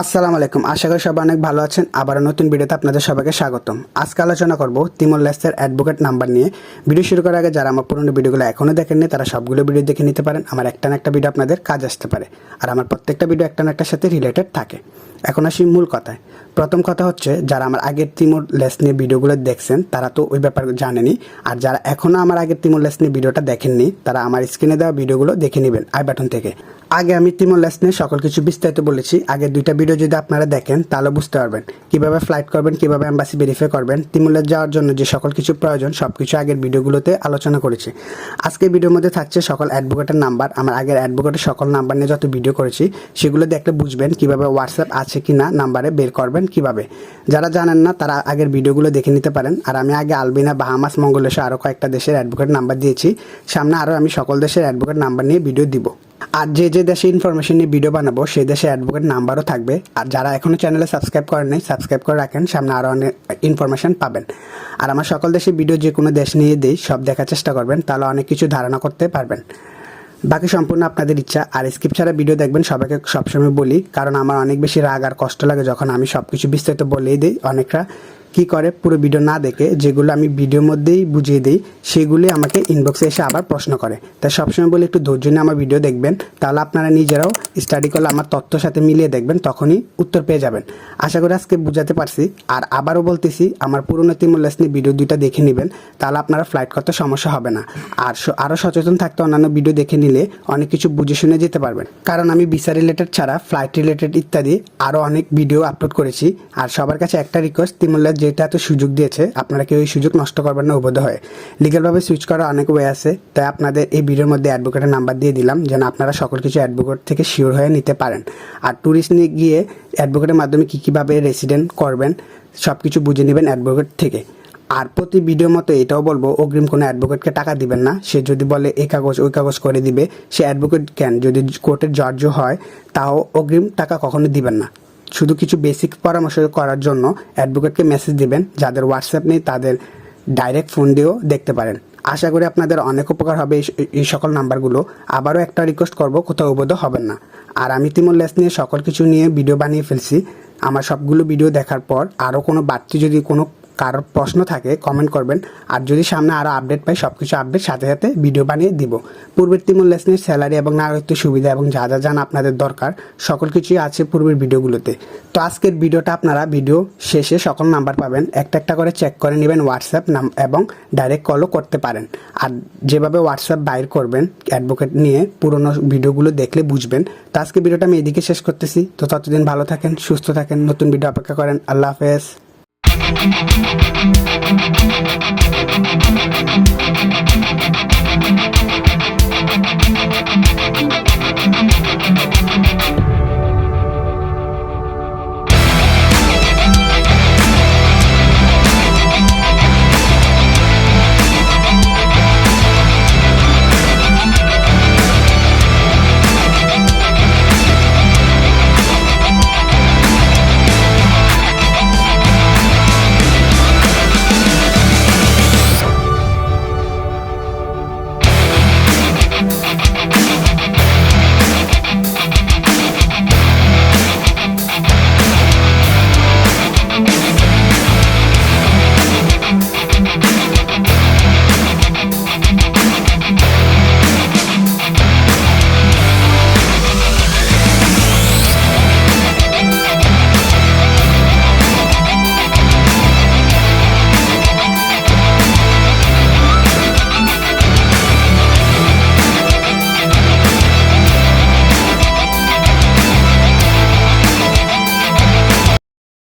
আসসালামু আলাইকুম। আশা করি সবাই অনেক ভালো আছেন। আবার নতুন ভিডিওতে আপনাদের সবাইকে স্বাগতম। আজকে আলোচনা করব তিমুর লেসের অ্যাডভোকেট নাম্বার নিয়ে। ভিডিও শুরু করার আগে যারা আমার পুরনো ভিডিওগুলো এখনও দেখেননি, তারা সবগুলো ভিডিও দেখে নিতে পারেন। আমার একটা না একটা ভিডিও আপনাদের কাজ আসতে পারে। আর আমার প্রত্যেকটা ভিডিও একটা না একটার সাথে রিলেটেড থাকে। এখন আসি মূল কথায়। প্রথম কথা হচ্ছে, যারা আমার আগের তিমুর লেস নিয়ে ভিডিওগুলো দেখছেন, তারা তো ওই ব্যাপার জানেনি আর যারা এখনও আমার আগের তিমুর লেস নিয়ে ভিডিওটা দেখেননি, তারা আমার স্ক্রিনে দেওয়া ভিডিওগুলো দেখে নেবেন আই বাটন থেকে। আগে আমি তিমুর লেস নিয়ে সকল কিছু বিস্তারিত বলেছি। আগে দুইটা ভিডিও যদি আপনারা দেখেন, তাহলে বুঝতে পারবেন। কীভাবে ফ্লাইট করবেন, কীভাবে অ্যাম্বাসি ভেরিফাই করবেন তিমুলের যাওয়ার জন্য যে সকল কিছু প্রয়োজন সব কিছু আগের ভিডিওগুলোতে আলোচনা করেছি। আজকের ভিডিওর মধ্যে থাকছে সকল অ্যাডভোকেটের নাম্বার আমার আগের অ্যাডভোকেটের সকল নাম্বার নিয়ে যত ভিডিও করেছি, সেগুলো দেখলে বুঝবেন কীভাবে হোয়াটসঅ্যাপ আছে কি না নাম্বারে বের করবেন কীভাবে। যারা জানেন না, তারা আগের ভিডিওগুলো দেখে নিতে পারেন। আর আমি আগে আলবিনা, বাহামাস, মঙ্গলেশ্বর আরও কয়েকটা দেশের অ্যাডভোকেট নাম্বার দিয়েছি। সামনে আরও আমি সকল দেশের অ্যাডভোকেট নাম্বার নিয়ে ভিডিও দিব। আর যে যে দেশে ইনফরমেশন নিয়ে ভিডিও বানাবো সেই দেশে অ্যাডভোকেট নাম্বারও থাকবে। আর যারা এখনও চ্যানেলে সাবস্ক্রাইব করেন নাই সাবস্ক্রাইব করে রাখেন, সামনে আরও অনেক ইনফরমেশন পাবেন। আর আমার সকল দেশে ভিডিও যে কোনো দেশ নিয়ে দিই, সব দেখার চেষ্টা করবেন, তাহলে অনেক কিছু ধারণা করতে পারবেন। বাকি সম্পূর্ণ আপনাদের ইচ্ছা, আর স্কিপ ছাড়া ভিডিও দেখবেন, সবাইকে সবসময় বলি, কারণ আমার অনেক বেশি রাগ আর কষ্ট লাগে যখন আমি সব কিছু বিস্তারিত বলেই দিই অনেকটা। কি করে পুরো ভিডিও না দেখে, যেগুলো আমি ভিডিওর মধ্যেই বুঝিয়ে দিই সেগুলি আমাকে ইনবক্সে এসে আবার প্রশ্ন করে। তাই সবসময় বলে, একটু ধৈর্য নিয়ে আমার ভিডিও দেখবেন, তাহলে আপনারা নিজেরাও স্টাডি করলে আমার তথ্যর সাথে মিলিয়ে দেখবেন, তখনই উত্তর পেয়ে যাবেন। আশা করি আজকে বুঝাতে পারছি। আর আবারও বলতেছি, আমার পুরনো তিমুল্লাস নিয়ে ভিডিও দুইটা দেখে নেবেন, তাহলে আপনারা ফ্লাইট করতে সমস্যা হবে না। আর আরও সচেতন থাকতে অন্যান্য ভিডিও দেখে নিলে অনেক কিছু বুঝে শুনে যেতে পারবেন। কারণ আমি ভিসা রিলেটেড ছাড়া ফ্লাইট রিলেটেড ইত্যাদি আরও অনেক ভিডিও আপলোড করেছি। আর সবার কাছে একটা রিকোয়েস্ট তিমুল্লাস যেটা এত সুযোগ দিয়েছে, আপনারা কেউ এই সুযোগ নষ্ট করবেন না উবোধ হয়। লিগালভাবে সুইচ করার অনেক ওয়ে আছে, তাই আপনাদের এই ভিডিওর মধ্যে অ্যাডভোকেটের নাম্বার দিয়ে দিলাম, যেন আপনারা সকল কিছু অ্যাডভোকেট থেকে শিওর হয়ে নিতে পারেন। আর ট্যুরিস্ট নিয়ে গিয়ে অ্যাডভোকেটের মাধ্যমে কী কীভাবে রেসিডেন্ট করবেন সব কিছু বুঝে নেবেন অ্যাডভোকেট থেকে। আর প্রতি ভিডিও মতো এটাও বলব, অগ্রিম কোনো অ্যাডভোকেটকে টাকা দিবেন না। সে যদি বলে এ কাগজ, ওই কাগজ করে দিবে, সে অ্যাডভোকেট ক্যান যদি কোর্টের জর্জ হয়, তাও অগ্রিম টাকা কখনো দিবেন না। শুধু কিছু বেসিক পরামর্শ করার জন্য অ্যাডভোকেটকে মেসেজ দিবেন, যাদের হোয়াটসঅ্যাপ নেই, তাদের ডাইরেক্ট ফোন দিয়েও দেখতে পারেন। আশা করি আপনাদের অনেক উপকার হবে এই- সকল নাম্বারগুলো। আবারও একটা রিকোয়েস্ট করব, কোথাও উবোধ হবেন না। আর আমি তিমন লেস নিয়ে সকল কিছু নিয়ে ভিডিও বানিয়ে ফেলছি। আমার সবগুলো ভিডিও দেখার পর আরও কোনো বাড়তি যদি কোনো কারোর প্রশ্ন থাকে কমেন্ট করবেন। আর যদি সামনে আরও আপডেট পাই সব কিছু আপডেট সাথে সাথে ভিডিও বানিয়ে দিব। পূর্বের তিমুর লেসনের স্যালারি এবং নাগরিকত্ব সুবিধা এবং যা যা জান আপনাদের দরকার, সকল কিছুই আছে পূর্বের ভিডিওগুলোতে তো আজকের ভিডিওটা আপনারা ভিডিও শেষে সকল নাম্বার পাবেন। একটা একটা করে চেক করে নেবেন হোয়াটসঅ্যাপ নাম এবং ডাইরেক্ট কলও করতে পারেন। আর যেভাবে হোয়াটসঅ্যাপ বাইর করবেন অ্যাডভোকেট নিয়ে পুরোনো ভিডিওগুলো দেখলে বুঝবেন। তো আজকে ভিডিওটা আমি এদিকে শেষ করতেছি। তো ততদিন ভালো থাকেন, সুস্থ থাকেন। নতুন ভিডিও অপেক্ষা করেন। আল্লাহ হাফেজ। thank you